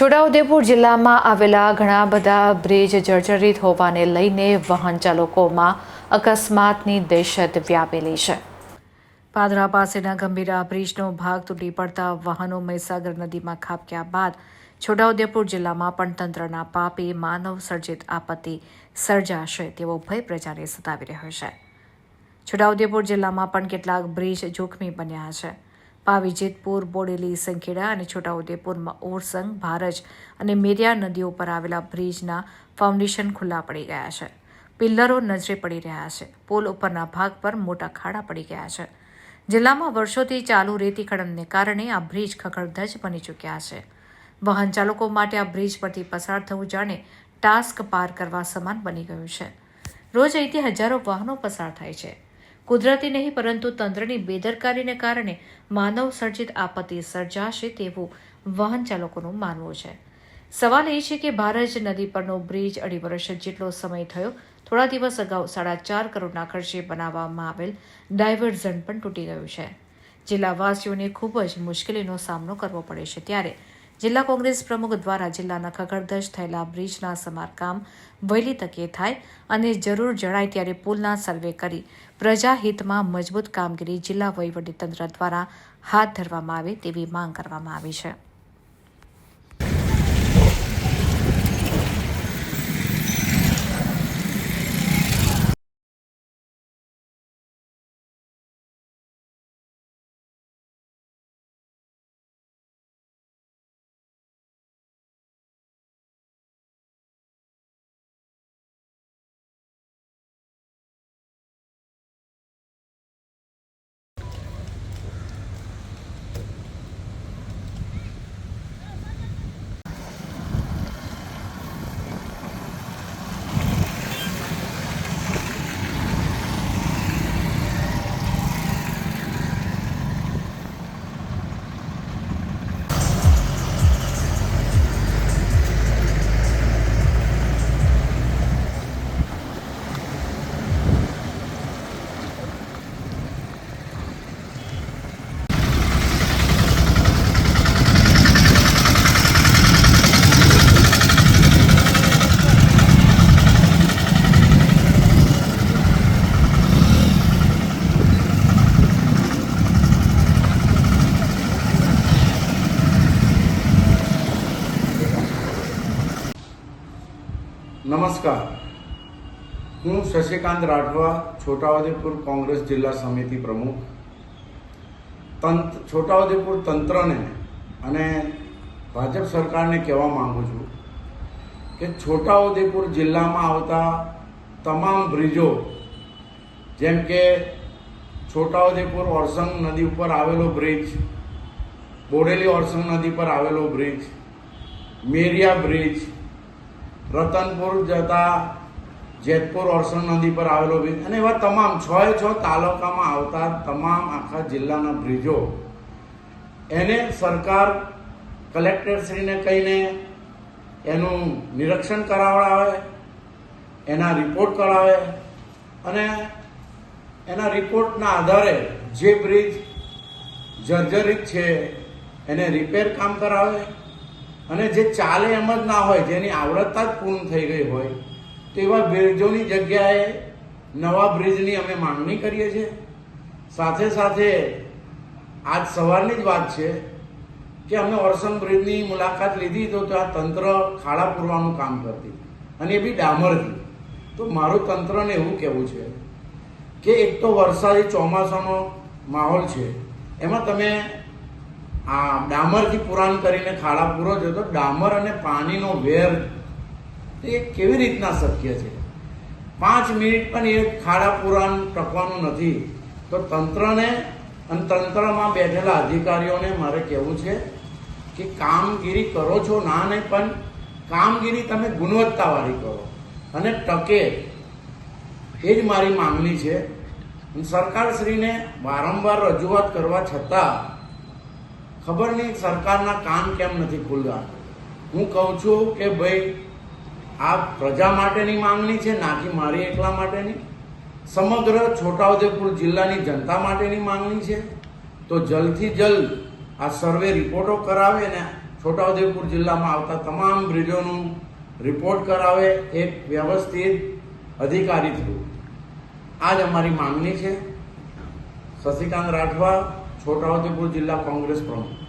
છોટાઉદેપુર જિલ્લામાં આવેલા ઘણા બધા બ્રિજ જર્જરિત હોવાને લઈને વાહન ચાલકોમાં અકસ્માતની દહેશત વ્યાપેલી છે. પાદરા પાસેના ગંભીરા બ્રિજનો ભાગ તૂટી પડતા વાહનો મહીસાગર નદીમાં ખાબક્યા બાદ છોટાઉદેપુર જિલ્લામાં પણ તંત્રના પાપે માનવ સર્જિત આપત્તિ સર્જાશે તેવો ભય પ્રજાને સતાવી રહ્યો છે. છોટાઉદેપુર જિલ્લામાં પણ કેટલાક બ્રિજ જોખમી બન્યા છે. પાવી જેતપુર બોડેલી, સંખેડા અને છોટાઉદેપુરમાં ઓરસંગ, ભારજ અને મેરિયા નદીઓ પર આવેલા બ્રિજના ફાઉન્ડેશન ખુલ્લા પડી ગયા છે. પિલ્લરો નજરે પડી રહ્યા છે. પુલ ઉપરના ભાગ પર મોટા ખાડા પડી ગયા છે. જિલ્લામાં વર્ષોથી ચાલુ રેતી ખડનને કારણે આ બ્રિજ ખખડધજ બની ચૂક્યા છે. વાહન ચાલકો માટે આ બ્રિજ પરથી પસાર થવું જાણે ટાસ્ક પાર કરવા સમાન બની ગયું છે. રોજ અહીંથી હજારો વાહનો પસાર થાય છે. કુદરતી નહીં, પરંતુ તંત્રની બેદરકારીને કારણે માનવ સર્જિત આપત્તિ સર્જાશે તેવું વાહન ચાલકોનું માનવું છે. સવાલ એ છે કે ભારજ નદી પરનો બ્રિજ અઢી વર્ષ જેટલો સમય થયો, થોડા દિવસ અગાઉ સાડા ચાર કરોડના ખર્ચે બનાવવામાં આવેલ ડાયવર્ઝન પણ તૂટી ગયું છે. જિલ્લાવાસીઓને ખૂબ જ મુશ્કેલીનો સામનો કરવો પડે છે ત્યારે જિલ્લા કોંગ્રેસ પ્રમુખ દ્વારા જિલ્લાના ખગડધજ થયેલા બ્રિજના સમારકામ વહેલી તકે થાય અને જરૂર જણાય ત્યારે પુલના સર્વે કરી પ્રજાહિતમાં મજબૂત કામગીરી જિલ્લા વહીવટીતંત્ર દ્વારા હાથ ધરવામાં આવે તેવી માંગ કરવામાં આવી છે. નમસ્કાર. હું શશિકાંત રાઠવા, છોટાઉદેપુર કોંગ્રેસ જિલ્લા સમિતિ પ્રમુખ. તંત્ર છોટાઉદેપુર તંત્રને અને ભાજપ સરકારને કહેવા માંગુ છું કે છોટાઉદેપુર જિલ્લામાં આવતા તમામ બ્રિજો, જેમ કે છોટાઉદેપુર ઓરસંગ નદી ઉપર આવેલો બ્રિજ, બોડેલી ઓરસંગ નદી પર આવેલો બ્રિજ, મેરિયા બ્રિજ રતનપુર જતા જેતપુર ઓરસણ નદી પર આવેલો બ્રિજ અને એવા તમામ છ એ છ તાલુકામાં આવતા તમામ આખા જિલ્લાના બ્રિજો એને સરકાર કલેક્ટરશ્રીને કહીને એનું નિરીક્ષણ કરાવડાવે, એના રિપોર્ટ કરાવે અને એના રિપોર્ટના આધારે જે બ્રિજ જર્જરિત છે, એને રિપેર કામ કરાવે. અને જે ચાલે એમ જ ના હોય, જેની આવડતતા જ પૂર્ણ થઈ ગઈ હોય તો એવા બ્રિજોની જગ્યાએ નવા બ્રિજની અમે માંગણી કરીએ છીએ. સાથે સાથે આજ સવારની જ વાત છે કે અમે ઓરસંગ બ્રિજની મુલાકાત લીધી તો ત્યાં તંત્ર ખાડા પૂરવાનું કામ કરતી. અને એ બી ડામરથી. તો મારું તંત્રને એવું કહેવું છે કે એક તો વરસાદી ચોમાસાનો માહોલ છે. એમાં તમે આ ડામરથી પુરાણ કરીને ખાડા પૂરો છો તો ડામર અને પાણીનો વેર એ કેવી રીતના શક્ય છે? પાંચ મિનિટ પણ એ ખાડા પુરાણ ટકવાનું નથી. તો તંત્રને અને તંત્રમાં બેઠેલા અધિકારીઓને મારે કહેવું છે કે કામગીરી કરો છો ના નહીં, પણ કામગીરી તમે ગુણવત્તાવાળી કરો. અને ટકે એ જ મારી માંગણી છે. સરકારશ્રીને વારંવાર રજૂઆત કરવા છતાં ખબર નહીં, સરકારના કાન કેમ નથી ખુલ્લા હું કહું છું કે ભાઈ, આ પ્રજા માટેની માંગણી છે, નાખી મારી એકલા માટેની. સમગ્ર છોટાઉદેપુર જિલ્લાની જનતા માટેની માંગણી છે. તો જલ્દથી જલ્દ આ સર્વે રિપોર્ટો કરાવે ને છોટાઉદેપુર જિલ્લામાં આવતા તમામ બ્રિજોનું રિપોર્ટ કરાવે એક વ્યવસ્થિત અધિકારી થ્રુ. આ જ અમારી માંગણી છે. શશિકાંત રાઠવા છોટાઉદેપુર જિલ્લા કોંગ્રેસ પ્રમુખ